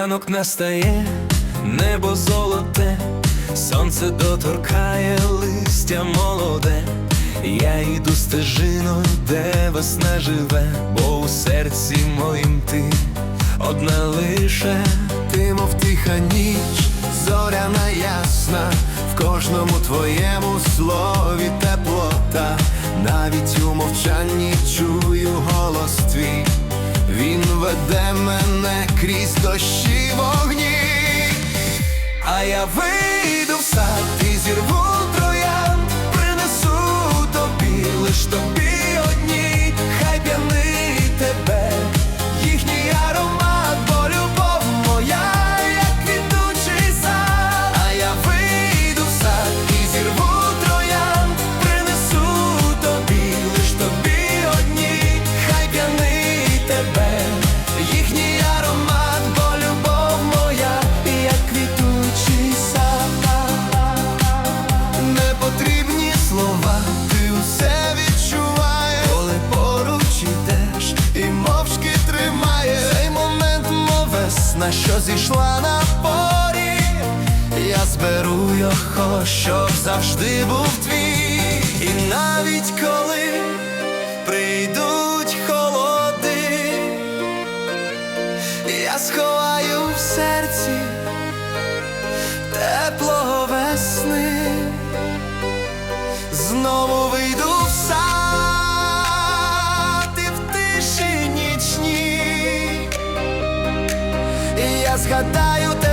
Ранок настає, небо золоте, сонце доторкає листя молоде. Я йду стежиною, де весна живе, бо у серці моїм ти одна лише. Ти, мов тиха ніч, зоряна ясна, в кожному твоєму слові теплота, навіть у мовчанні чую голос твій, веде мене крізь дощі вогні, а я вийду в сад і зірву весна, що зійшла на порі. Я зберу його, щоб завжди був твій, і навіть коли прийдуть холоди, я сховаю в серці теплого весни, згадаю тебе.